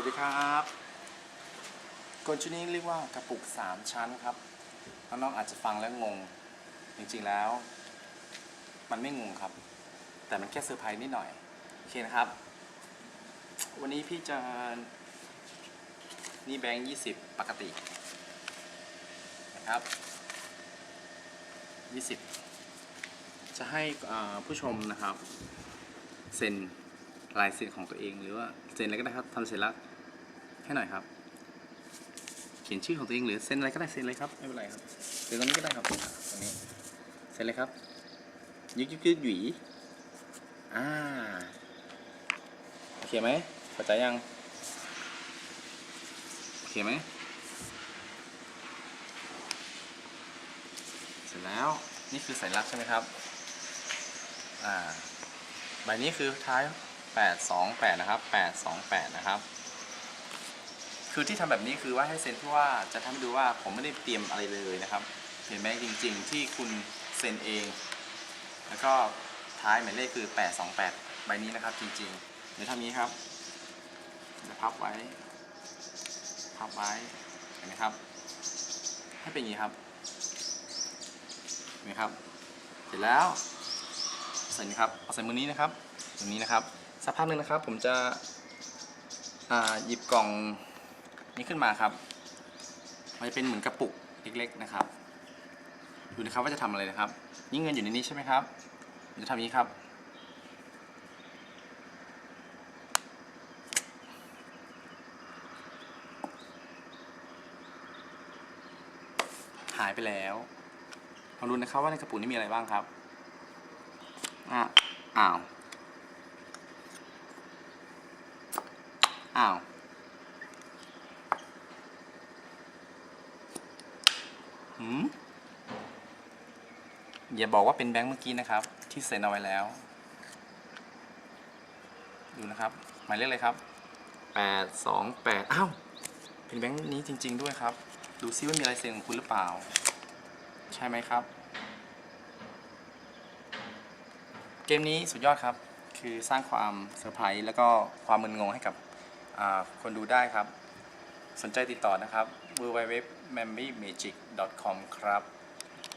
วัสดีครับกลชุดนี้เรียกว่ากระปุก 3 ชั้นครับ น้องๆอาจจะฟังแล้วงง จริงๆแล้ว มันไม่งงครับ แต่มันแค่เซอร์ไพรส์นิดหน่อย โอเคนะครับ วันนี้พี่จะ นี่แบงค์20ปกติ นะครับ20จะให้ผู้ชมนะครับ เซ็น ลายเซ็นของตัวเอง หรือว่าเซ็นอะไรก็ได้ครับทำเสร็จแล้วให้หน่อยครับ เขียนชื่อของตัวเองหรือเซ็นอะไรก็ได้เซ็นเลยครับไม่เป็นไรครับหรือตรงนี้ก็ได้ครับตรงนี้เซ็นเลยครับยึกยึกยึกหยีอ่าโอเคไหมเข้าใจยังโอเคไหมเสร็จแล้วนี่คือสัญลักษณ์ใช่ไหมครับอ่าใบนี้คือท้าย 828 นะครับ 828 นะครับ คือที่ทำแบบนี้คือว่าให้เซ็นที่ว่าจะทำให้ดูว่าผมไม่ได้เตรียมอะไรเลยนะครับ เห็นไหมจริง ๆ ที่คุณเซ็นเอง แล้วก็ท้ายหมายเลขคือ 828 ใบนี้นะครับ จริงๆ เดี๋ยวทำนี้ครับเดี๋ยวพับไว้ พับไว้ เห็นไหมครับ ให้เป็นอย่างนี้ครับ เห็นไหมครับ เสร็จแล้วใส่นะครับ เอาใส่มือนี้นะครับตรงนี้นะครับ สักพักหนึ่งนะครับ ผมจะหยิบกล่องนี้ขึ้นมาครับ มันจะเป็นเหมือนกระปุกเล็กๆนะครับ ดูนะครับว่าจะทำอะไรนะครับ นี่เงินอยู่ในนี้ใช่ไหมครับผมจะทำอย่านี้ครับ หายไปแล้วลองดูนะครับว่าในกระปุกนี้มีอะไรบ้างครับอะอ้าว อ้าว หืม อย่าบอกว่าเป็นแบงค์เมื่อกี้นะครับ ที่เซ็นเอาไว้แล้ว ดูนะครับ หมายเลขอะไรครับ แปดสองแปดอ้าว เป็นแบงค์นี้จริง ๆ ด้วยครับ ดูซิว่ามีลายเซ็นของคุณหรือเปล่า ใช่ไหมครับ เกมนี้สุดยอดครับ คือสร้างความเซอร์ไพรส์แล้วก็ความมึนงงให้กับอ่า คนดูได้ครับ สนใจติดต่อนะครับ www.mammymagic.com ครับ